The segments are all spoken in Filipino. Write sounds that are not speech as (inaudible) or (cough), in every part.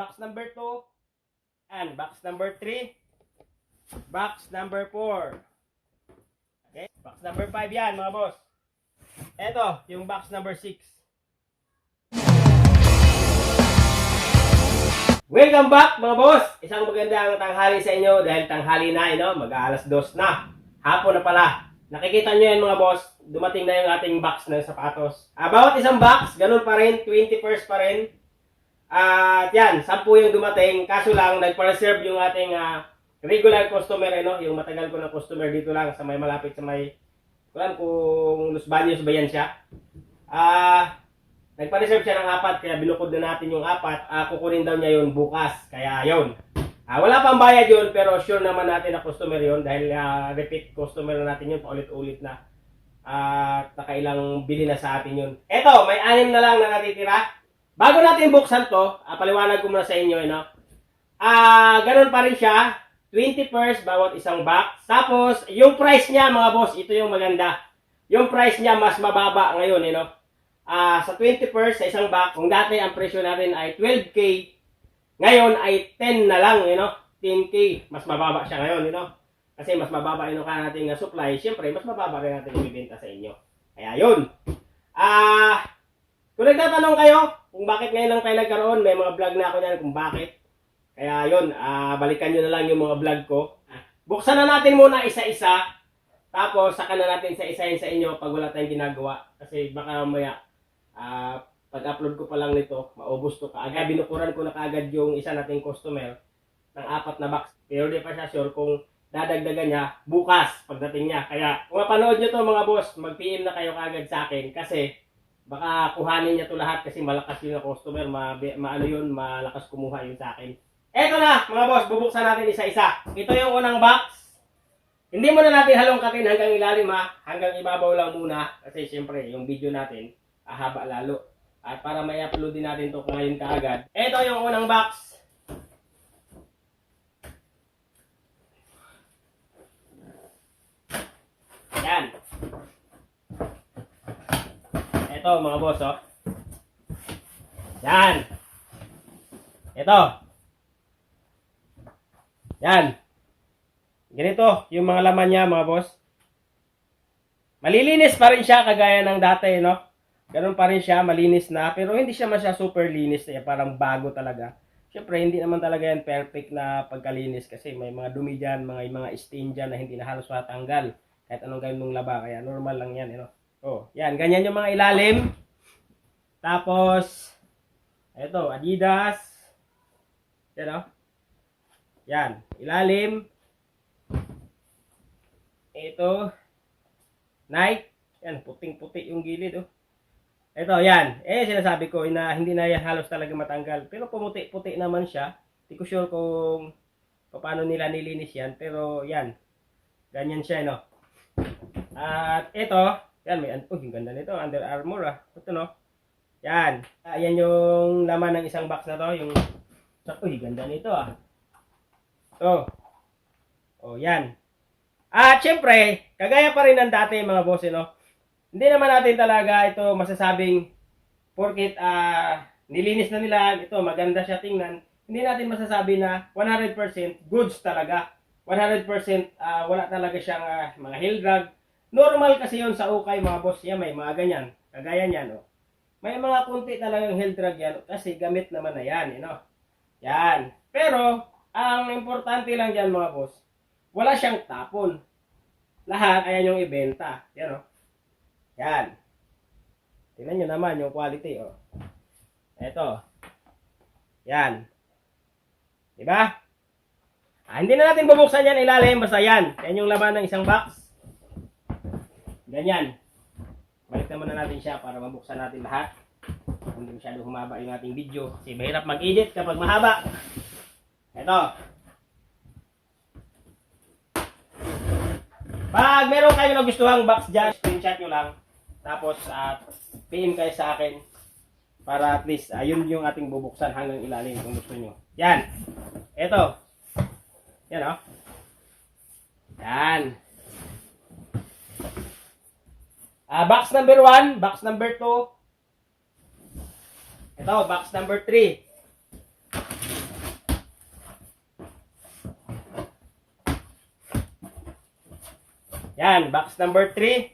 box number 2, and box number 3, box number 4. Okay? Box number 5 yan, mga boss. Ito, yung box number 6. Welcome back mga boss! Isang magandang tanghali sa inyo dahil tanghali na, ino, mag-aalas dos na. Hapon na pala. Nakikita nyo yan mga boss, dumating na yung ating box ng sapatos. Ah, bawat isang box, ganun pa rin, 20 pairs pa rin. At yan, 10 yung dumating. Kaso lang, nagpa-reserve yung ating ah, regular customer, ano, yung matagal ko na customer dito lang sa may malapit sa may, kulan kung Los Baños ba yan siya. Ah, nagpa-reserve siya ng apat, kaya binukod na natin yung apat. Ah, kukunin daw niya yun bukas. Kaya yun. Ah, wala pang bayad yun, pero sure naman natin na customer yun dahil ah, repeat customer na natin yun, paulit-ulit na. At nakailang bili na sa atin yun. Eto, may anim na lang na natitira. Bago natin buksan to, ah, paliwanag ko muna sa inyo, ano? Ah, ganun pa rin siya. 20 pairs bawat isang box. Tapos, yung price niya, mga boss, ito yung maganda. Yung price niya mas mababa ngayon, know? Ah, sa 20 pairs sa isang box, kung dati ang presyo natin ay 12k, ngayon ay 10 na lang, you know? 10k, mas mababa siya ngayon, know? Kasi mas mababa yung ka nating uh, supply, syempre, mas mababa rin natin ibibenta sa inyo. Kaya yun. Ah, kung nagtatanong kayo kung bakit ngayon lang tayo nagkaroon, may mga vlog na ako niyan kung bakit. Kaya yun, ah, balikan nyo na lang yung mga vlog ko. Buksan na natin muna isa-isa. Tapos, saka na natin sa isahin sa inyo pag wala tayong ginagawa. Kasi baka mamaya, ah, pag-upload ko pa lang nito, maubos to kaagad. Binukuran ko na kaagad yung isa nating customer ng apat na box. Pero di pa siya sure kung dadagdagan niya bukas pagdating niya. Kaya kung mapanood nyo to mga boss, mag-PM na kayo kaagad sa akin kasi baka kuhanin niya to lahat kasi malakas yun na customer, ma, ma ano yun, malakas kumuha yun sa akin. Eto na mga boss, bubuksan natin isa-isa. Ito yung unang box. Hindi muna natin halongkatin hanggang ilalim ha, hanggang ibabaw lang muna kasi siyempre yung video natin ahaba lalo. At para may upload din natin to ngayon kaagad. Ito yung unang box. Yan. Ito mga boss oh. Yan. Ito. Yan. Ganito yung mga laman niya mga boss. Malilinis pa rin siya kagaya ng dati, no? Ganun pa rin siya, malinis na. Pero hindi siya masya super linis. Eh, parang bago talaga. Siyempre, hindi naman talaga yan perfect na pagkalinis kasi may mga dumi dyan, mga, mga stain dyan na hindi na halos matanggal. Kahit anong gawin mong laba. Kaya normal lang yan. You know? Oh, yan. Ganyan yung mga ilalim. Tapos, eto, Adidas. Yan, oh. Yan. Ilalim. Ito. Nike. Yan, puting-puti yung gilid, oh. Ito, yan. Eh, sinasabi ko na hindi na yan halos talaga matanggal. Pero pumuti-puti naman siya. Hindi ko sure kung paano nila nilinis yan. Pero, yan. Ganyan siya, no? At ito, yan, may, oh, yung ganda nito, Under Armour, ah. Ito, no? Yan. Ah, yan yung laman ng isang box na to. Yung, uy, ganda nito, ah. Ito. Oh, yan. At, syempre, kagaya pa rin ng dati, mga boss, eh, no? hindi naman natin talaga ito masasabing porkit ah nilinis na nila, ito maganda siya tingnan, hindi natin masasabi na 100% goods talaga. 100% ah, wala talaga siyang ah, mga hill drag. Normal kasi yon sa ukay mga boss yan, may mga ganyan. Kagaya niyan, no? May mga kunti talagang hill drag yan kasi gamit naman na yan, you know? Yan. Pero, ang importante lang dyan mga boss, wala siyang tapon. Lahat, ayan yung ibenta. Yan, no? Yan. Tingnan nyo naman yung quality, oh. Ito. Yan. Diba? Ah, hindi na natin bubuksan yan ilalim, basta yan. Yan yung laman ng isang box. Ganyan. Balik naman na natin siya para mabuksan natin lahat. Hindi masyado humaba yung ating video. Kasi mahirap mag-edit kapag mahaba. Ito. Pag meron kayo nagustuhang box dyan, screenshot nyo lang. Tapos, at PM kayo sa akin para at least ayun yung ating bubuksan hanggang ilalim kung gusto nyo. Yan. Ito. Yan oh. Yan. Uh, box number 1, box number 2. Ito, box number 3. Yan, box number 3.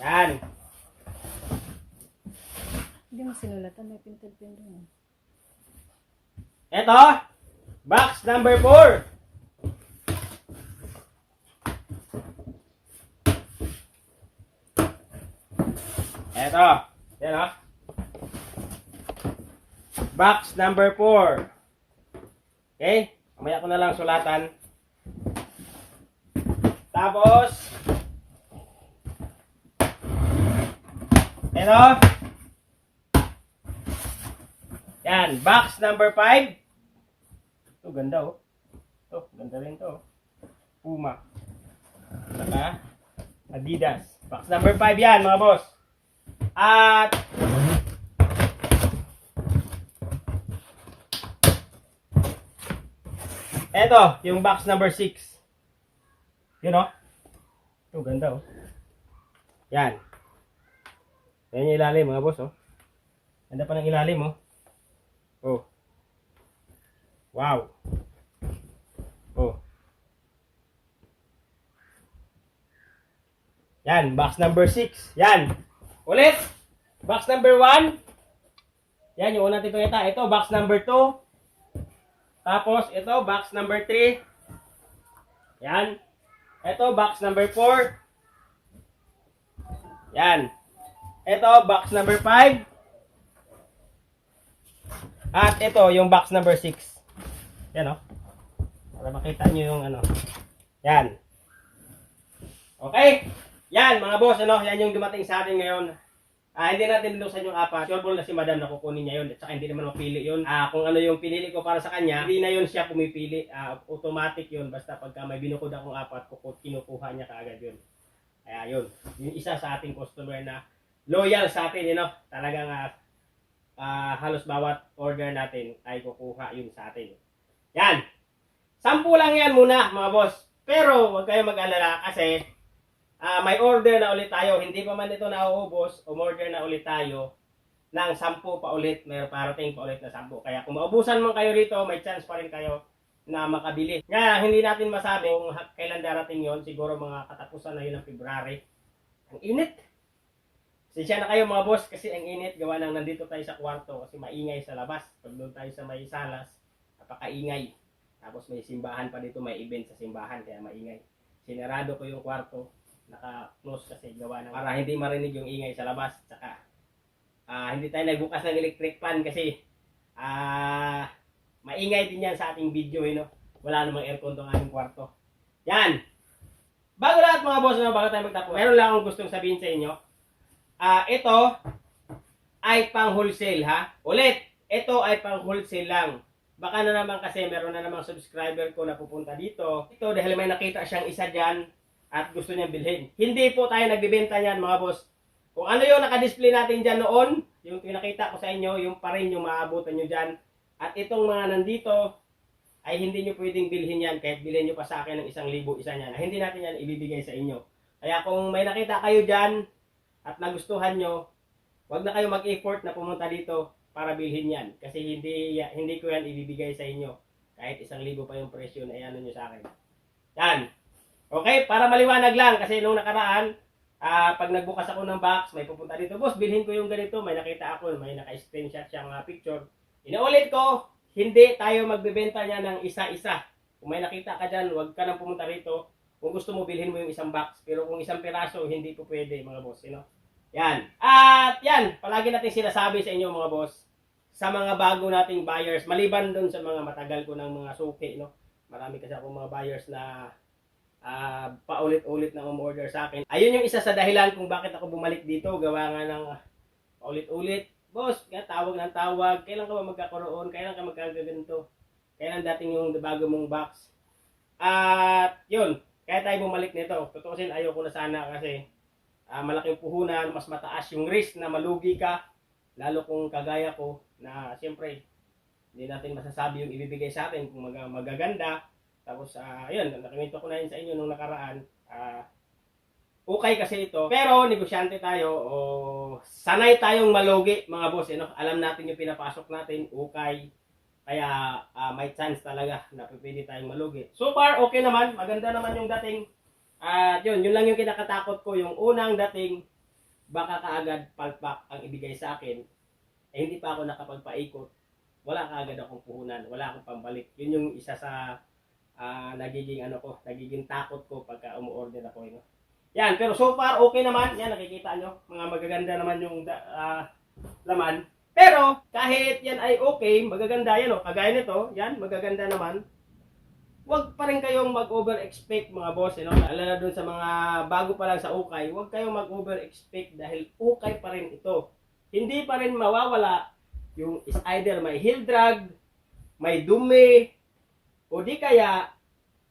Yan. Hindi mo sinulatan, may pinted-pinted. Ito, box number 4. Ito, yan o. Box number 4. Okay? Mamaya ko na lang sulatan. Tapos, ito, yan, box number 5. Ito, ganda oh. Ito, ganda rin to. Puma. Saka, Adidas. Box number 5 yan, mga boss. At, eto, yung box number 6. Yun oh. Ito, ganda oh. Yan. Yan yung ilalim, mga boss oh. Ganda pa ng ilalim oh. Oh. Wow. Oh. Yan, box number 6. Yan. Ulit. Box number 1. Yan, yung unang tipita. Ito, box number 2. Tapos, ito, box number 3. Yan. Ito, box number 4. Yan. Ito, box number 5. At ito, yung box number 6. Yan, oh. Para makita nyo yung ano. Yan. Okay. Yan, mga boss, ano, yan yung dumating sa atin ngayon. Ah, hindi natin binuksan yung apat. Sure na si madam na kukunin niya yun. At saka hindi naman mapili yun. Ah, kung ano yung pinili ko para sa kanya, hindi na yun siya pumipili. Ah, automatic yun. Basta pagka may binukod akong apat, kinukuha niya kaagad yun. Kaya yun. Yung isa sa ating customer na loyal sa atin, you know. Talagang ah, ah, halos bawat order natin ay kukuha yun sa atin. Yan. Sampu lang yan muna, mga boss. Pero huwag kayo mag-alala kasi ah, may order na ulit tayo. Hindi pa man ito nauubos, umorder na ulit tayo ng sampu pa ulit. May parating pa ulit na sampu. Kaya kung maubusan man kayo rito, may chance pa rin kayo na makabili. Nga, hindi natin masabi kung kailan darating yon Siguro mga katapusan na yun ng February. Ang init. Sensya na kayo mga boss kasi ang init gawa nang nandito tayo sa kwarto kasi maingay sa labas. Pag doon tayo sa may salas, napakaingay. Tapos may simbahan pa dito, may event sa simbahan kaya maingay. Sinarado ko yung kwarto, naka-close kasi gawa ng para hindi marinig yung ingay sa labas. Tsaka ah, hindi tayo nagbukas ng electric fan kasi ah maingay din yan sa ating video eh, no? Wala namang aircon tong aming kwarto. Yan! Bago lahat mga boss, no, bago tayo magtapos, meron lang akong gustong sabihin sa inyo. Ah, ito ay pang wholesale ha. Ulit, ito ay pang wholesale lang. Baka na naman kasi meron na namang subscriber ko na pupunta dito. Ito dahil may nakita siyang isa dyan at gusto niyang bilhin. Hindi po tayo nagbibenta niyan mga boss. Kung ano yung nakadisplay natin dyan noon, yung pinakita ko sa inyo, yung pa rin yung maabutan nyo dyan. At itong mga nandito, ay hindi nyo pwedeng bilhin yan kahit bilhin nyo pa sa akin ng isang libo isa niyan. Hindi natin yan ibibigay sa inyo. Kaya kung may nakita kayo dyan at nagustuhan nyo, wag na kayo mag-effort na pumunta dito para bilhin yan. Kasi hindi hindi ko yan ibibigay sa inyo. Kahit isang libo pa yung presyo na iano nyo sa akin. Yan. Okay, para maliwanag lang kasi nung nakaraan, ah pag nagbukas ako ng box, may pupunta dito, boss, bilhin ko yung ganito, may nakita ako, may naka-screenshot siyang ah, picture. Inaulit ko, hindi tayo magbebenta niya ng isa-isa. Kung may nakita ka dyan, huwag ka nang pumunta rito. Kung gusto mo, bilhin mo yung isang box. Pero kung isang piraso, hindi po pwede, mga boss. You know? Yan. At yan, palagi natin sinasabi sa inyo, mga boss, sa mga bago nating buyers, maliban doon sa mga matagal ko ng mga suki, no? Marami kasi ako mga buyers na ah, paulit-ulit na umorder sa akin. Ayun yung isa sa dahilan kung bakit ako bumalik dito. Gawa nga ng paulit-ulit. Boss, kaya tawag ng tawag. Kailan ka ba magkakaroon? Kailan ka magkagaganto? Kailan dating yung bago mong box? At yun, kaya tayo bumalik nito. Tutusin, ayaw ko na sana kasi ah, malaking puhunan, mas mataas yung risk na malugi ka. Lalo kung kagaya ko na siyempre hindi natin masasabi yung ibibigay sa atin kung mag- magaganda. Tapos, ah, ayun, nakamento ko na yun sa inyo nung nakaraan. Ah, okay kasi ito. Pero, negosyante tayo o sanay tayong malugi, mga boss. Eh, no? Alam natin yung pinapasok natin, okay. Kaya, ah, may chance talaga na pwede tayong malugi. So far, okay naman. Maganda naman yung dating At yun, yun lang yung kinakatakot ko. Yung unang dating, baka kaagad palpak ang ibigay sa akin. Eh, hindi pa ako nakapagpaikot. Wala kaagad akong puhunan. Wala akong pambalik. Yun yung isa sa ah, nagiging ano ko, nagiging takot ko pagka umu-order ako. Yun. Yan, pero so far okay naman. Yan, nakikita nyo. Mga magaganda naman yung ah, laman. Pero, kahit yan ay okay, magaganda yan, oh. kagaya nito, yan, magaganda naman. Huwag pa rin kayong mag-over-expect mga boss, know? lalo na dun sa mga bago pa lang sa ukay, huwag kayong mag-over-expect dahil ukay pa rin ito. Hindi pa rin mawawala yung is either may heel drag, may dumi, o di kaya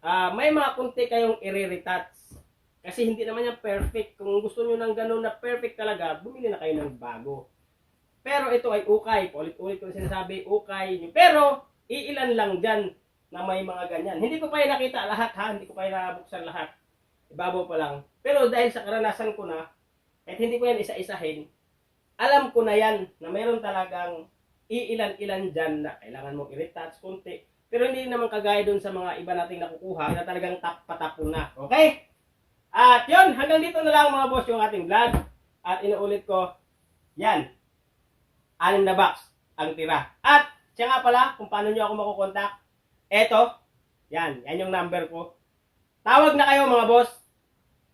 ah, may mga kunti kayong i-retouch. Kasi hindi naman yan perfect. Kung gusto nyo ng ganun na perfect talaga, bumili na kayo ng bago. Pero ito ay ukay. Ulit-ulit ko sinasabi, ukay. Pero, iilan lang dyan na may mga ganyan. Hindi ko pa yung nakita lahat ha. Hindi ko pa yung nabuksan lahat. Ibabaw pa lang. Pero dahil sa karanasan ko na, kahit hindi ko yan isa-isahin, alam ko na yan na mayroon talagang iilan-ilan dyan na kailangan mong i-retouch konti. Pero hindi naman kagaya dun sa mga iba nating nakukuha na talagang tap patapon na. Okay? At yun, hanggang dito na lang mga boss yung ating vlog. At inuulit ko, yan, anim na box ang tira. At siya nga pala, kung paano nyo ako makukontak, eto, yan, yan yung number ko. Tawag na kayo mga boss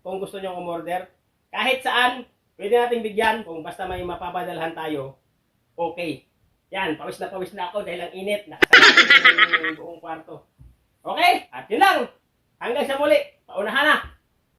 kung gusto nyo umorder. Kahit saan, pwede nating bigyan kung basta may mapapadalhan tayo, okay. Yan, pawis na pawis na ako dahil ang init. Nakasama (laughs) yung buong kwarto. Okay, at yun lang. Hanggang sa muli. Paunahan na.